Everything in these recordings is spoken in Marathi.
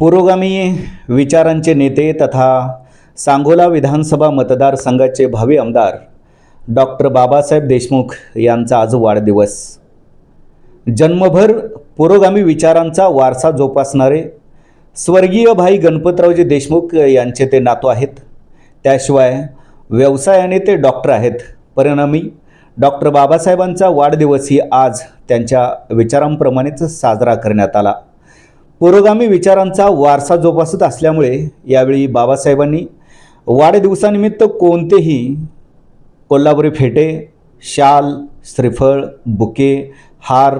पुरोगामी विचारांचे नेते तथा सांगोला विधानसभा मतदारसंघाचे भावी आमदार डॉक्टर बाबासाहेब देशमुख यांचा आज वाढदिवस. जन्मभर पुरोगामी विचारांचा वारसा जोपासणारे स्वर्गीय भाई गणपतरावजी देशमुख यांचे ते नातू आहेत. त्याशिवाय व्यवसायाने ते डॉक्टर आहेत. परिणामी डॉक्टर बाबासाहेबांचा वाढदिवसही आज त्यांच्या विचारांप्रमाणेच साजरा करण्यात आला. पुरोगामी विचारांचा वारसा जोपासत असल्यामुळे यावेळी बाबासाहेबांनी वाढदिवसानिमित्त कोणतेही कोल्हापुरी फेटे शाल श्रीफळ बुके हार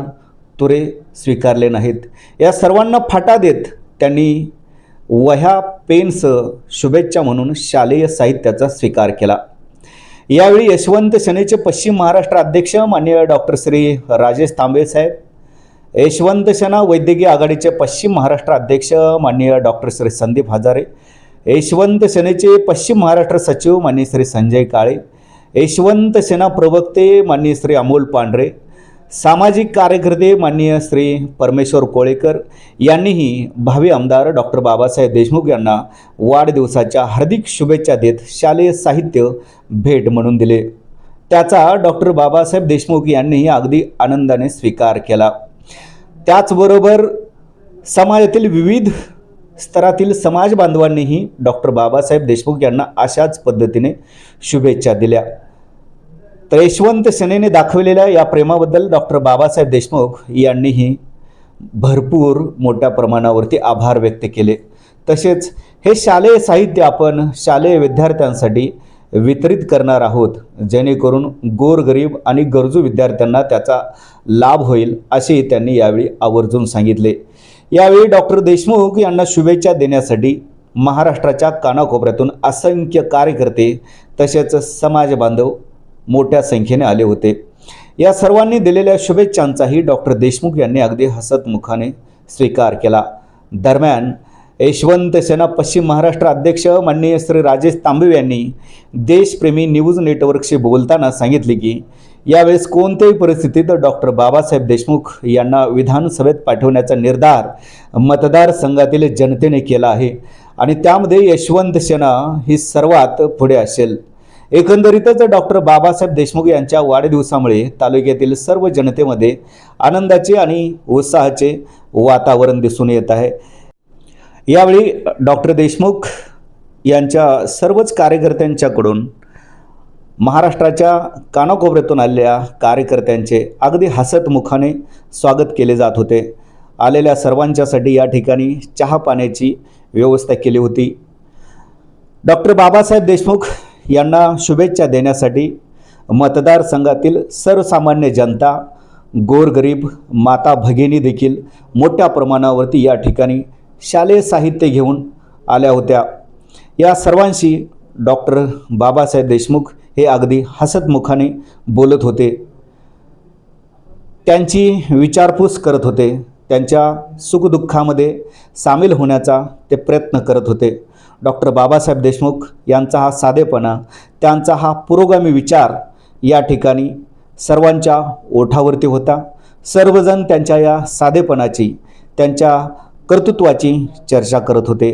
तुरे स्वीकारले नाहीत. या सर्वांना फाटा देत त्यांनी वह्या पेनसह शुभेच्छा म्हणून शालेय साहित्याचा स्वीकार केला. यावेळी यशवंत सेनेचे पश्चिम महाराष्ट्र अध्यक्ष माननीय डॉक्टर श्री राजेश तांबे साहेब यशवंत सेना वैद्यकीय आघाडीचे पश्चिम महाराष्ट्र अध्यक्ष माननीय डॉक्टर श्री संदीप हजारे यशवंत सेनेचे पश्चिम महाराष्ट्र सचिव माननीय श्री संजय काळे यशवंत सेना प्रवक्ते माननीय श्री अमोल पांढरे सामाजिक कार्यकर्ते माननीय श्री परमेश्वर कोळेकर यांनीही भावी आमदार डॉक्टर बाबासाहेब देशमुख यांना वाढदिवसाच्या हार्दिक शुभेच्छा देत शालेय साहित्य भेट म्हणून दिले. त्याचा डॉक्टर बाबासाहेब देशमुख यांनीही अगदी आनंदाने स्वीकार केला. त्याचबरोबर समाजातील विविध स्तरातील समाज बांधवांनीही डॉक्टर बाबासाहेब देशमुख यांना अशाच पद्धतीने शुभेच्छा दिल्या. तर यशवंत सेनेने दाखवलेल्या या प्रेमाबद्दल डॉक्टर बाबासाहेब देशमुख यांनीही भरपूर मोठ्या प्रमाणावरती आभार व्यक्त केले. तसेच हे शालेय साहित्य आपण शालेय विद्यार्थ्यांसाठी वितरित करणार आहोत. जेणेकरून गोरगरीब आणि गरजू विद्यार्थ्यांना त्याचा लाभ होईल असेही त्यांनी यावेळी आवर्जून सांगितले. यावेळी डॉक्टर देशमुख यांना शुभेच्छा देण्यासाठी महाराष्ट्राच्या कानाकोपऱ्यातून असंख्य कार्यकर्ते तसेच समाज बांधव मोठ्या संख्येने आले होते. या सर्वांनी दिलेल्या शुभेच्छांचाही डॉक्टर देशमुख यांनी अगदी हसतमुखाने स्वीकार केला. दरम्यान यशवंत सेना पश्चिम महाराष्ट्र अध्यक्ष माननीय श्री राजेश तांबे यांनी देशप्रेमी न्यूज नेटवर्कशी बोलताना सांगितले की यावेळेस कोणत्याही परिस्थितीत डॉक्टर बाबासाहेब देशमुख यांना विधानसभेत पाठवण्याचा निर्धार मतदारसंघातील जनतेने केला आहे आणि त्यामध्ये यशवंत सेना ही सर्वात पुढे असेल. एकंदरीतच डॉक्टर बाबासाहेब देशमुख यांच्या वाढदिवसामुळे तालुक्यातील सर्व जनतेमध्ये आनंदाचे आणि उत्साहाचे वातावरण दिसून येत आहे. यावेळी डॉक्टर देशमुख यांच्या सर्वच कार्यकर्त्यांच्याकडून महाराष्ट्राच्या कानाकोपऱ्यातून आलेल्या कार्यकर्त्यांचे अगदी हसतमुखाने स्वागत केले जात होते. आलेल्या सर्वांच्यासाठी या ठिकाणी चहा पाण्याची व्यवस्था केली होती. डॉक्टर बाबासाहेब देशमुख यांना शुभेच्छा देण्यासाठी मतदारसंघातील सर्वसामान्य जनता गोरगरीब माता भगिनी देखील मोठ्या प्रमाणावरती या ठिकाणी शालेय साहित्य घेऊन आल्या होत्या. या सर्वांशी डॉक्टर बाबासाहेब देशमुख हे अगदी हसतमुखाने बोलत होते. त्यांची विचारपूस करत होते. त्यांच्या सुखदुःखामध्ये सामील होण्याचा ते प्रयत्न करत होते. डॉक्टर बाबासाहेब देशमुख यांचा हा साधेपणा त्यांचा हा पुरोगामी विचार या ठिकाणी सर्वांच्या ओठावरती होता. सर्वजण त्यांच्या या साधेपणाची त्यांच्या कर्तृत्वाची चर्चा करत होते.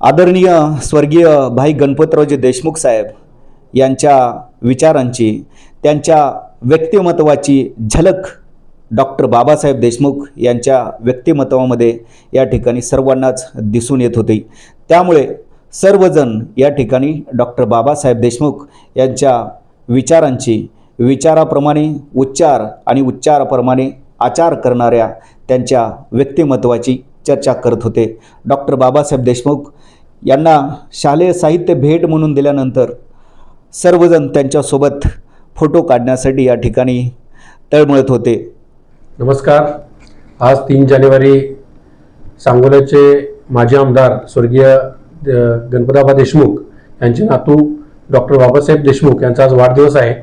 आदरणीय स्वर्गीय भाई गणपतरावजी देशमुख साहेब यांच्या विचारांची त्यांच्या व्यक्तिमत्वाची झलक डॉक्टर बाबासाहेब देशमुख यांच्या व्यक्तिमत्वामध्ये या ठिकाणी सर्वांनाच दिसून येत होती. त्यामुळे सर्वजण या ठिकाणी डॉक्टर बाबासाहेब देशमुख यांच्या विचारांची विचाराप्रमाणे उच्चार आणि उच्चाराप्रमाणे आचार करणाऱ्या त्यांच्या व्यक्तिमत्वाची चर्चा करत होते. डॉक्टर बाबासाहेब देशमुख यांना शालेय साहित्य भेट म्हणून दिल्यानंतर सर्वजण त्यांच्यासोबत फोटो काढण्यासाठी या ठिकाणी तळमळत होते. नमस्कार. आज तीन जानेवारी सांगोल्याचे माजी आमदार स्वर्गीय गणपतबाबा देशमुख यांचे नातू डॉक्टर बाबासाहेब देशमुख यांचा आज वाढदिवस आहे.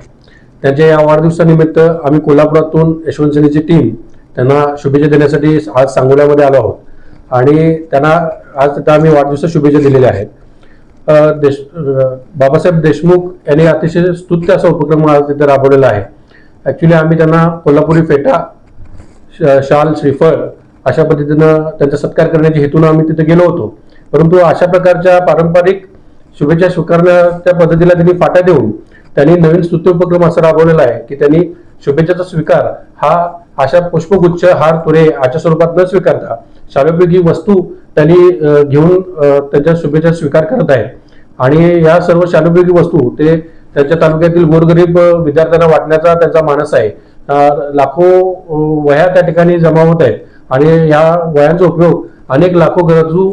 त्यांच्या या वाढदिवसानिमित्त आम्ही कोल्हापुरातून यशवंत सेनेची टीम त्यांना शुभेच्छा देण्यासाठी आज सांगोल्यामध्ये आलो आहोत. आणि त्यांना आज तिथं आम्ही वाढदिवसा शुभेच्छा दिलेल्या आहेत. देश बाबासाहेब देशमुख यांनी अतिशय स्तुत्य असा उपक्रम आज तिथे राबवलेला आहे. ॲक्च्युली आम्ही त्यांना कोल्हापुरी फेटा श- शाल श्रीफळ अशा पद्धतीनं त्यांचा सत्कार करण्याच्या हेतून आम्ही तिथे गेलो होतो. परंतु अशा प्रकारच्या पारंपरिक शुभेच्छा स्वीकारण्याच्या पद्धतीला त्यांनी फाटा देऊन त्यांनी नवीन स्तुत्योपक्रम असा राबवलेला आहे की त्यांनी शुभेच्छाचा स्वीकार हा अशा पुष्पगुच्छ हार तुरे अशा स्वरूपात न स्वीकारता शालोपयोगी वस्तू त्यांनी घेऊन त्यांच्या शुभेच्छा स्वीकार करत आहे आणि या सर्व शालोपयोगी वस्तू ते त्यांच्या तालुक्यातील गोरगरीब विद्यार्थ्यांना वाटण्याचा त्यांचा मानस आहे. लाखो वह्या त्या ठिकाणी जमा होत आहेत. आणि या वयांचा उपयोग अनेक लाखो गरजू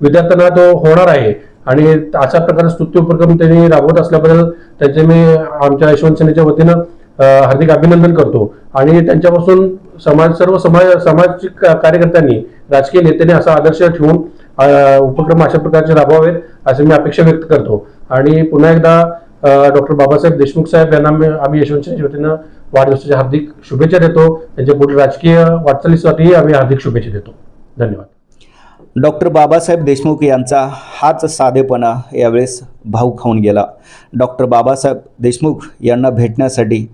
विद्यार्थ्यांना तो होणार आहे. आणि अशा प्रकारे स्तुत्य उपक्रम त्यांनी राबवत असल्याबद्दल त्यांचे मी आमच्या यशवंत सेनेच्या वतीनं हार्दिक अभिनंदन करतो. आणि त्यांच्यापासून समाज सर्व समाज सामाजिक कार्यकर्त्यांनी राजकीय नेत्यांनी असा आदर्श ठेवून उपक्रम अशा प्रकारचे राबवावेत असे मी अपेक्षा व्यक्त करतो. आणि पुन्हा एकदा डॉक्टर बाबासाहेब देशमुख साहेब यांना मी- आम्ही यशवंत सेनेच्या वतीनं वाढदिवसाच्या हार्दिक शुभेच्छा देतो. त्यांच्या पुढील राजकीय वाटचालीसाठीही आम्ही हार्दिक शुभेच्छा देतो. धन्यवाद. डॉक्टर बाबासाहेब देशमुख यांचा हाच साधेपणा यावेळेस भाऊ खाऊन गेला. डॉक्टर बाबासाहेब देशमुख यांना भेटण्यासाठी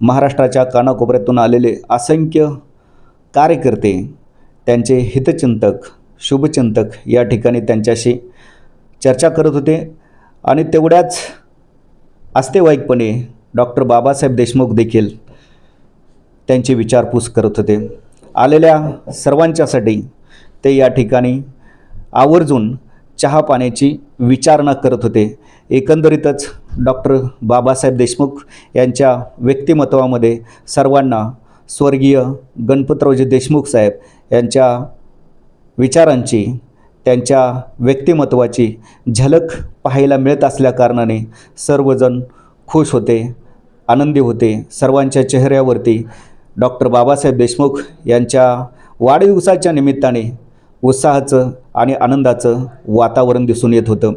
महाराष्ट्राच्या कानाकोपऱ्यातून आलेले असंख्य कार्यकर्ते त्यांचे हितचिंतक शुभचिंतक या ठिकाणी त्यांच्याशी चर्चा करत होते आणि तेवढ्याच आस्तेवाईकपणे डॉक्टर बाबासाहेब देशमुख देखील त्यांची विचारपूस करत होते. आलेल्या सर्वांच्यासाठी ते या ठिकाणी आवर्जून चहा पाण्याची विचारणा करत होते. एकंदरीतच डॉक्टर बाबासाहेब देशमुख यांच्या व्यक्तिमत्वामध्ये सर्वांना स्वर्गीय गणपतरावजी देशमुख साहेब यांच्या विचारांची त्यांच्या व्यक्तिमत्वाची झलक पाहायला मिळत असल्याकारणाने सर्वजण खुश होते आनंदी होते. सर्वांच्या चेहऱ्यावरती डॉक्टर बाबासाहेब देशमुख यांच्या वाढदिवसाच्या निमित्ताने उत्साहाचं आणि आनंदाचं वातावरण दिसून येत होतं.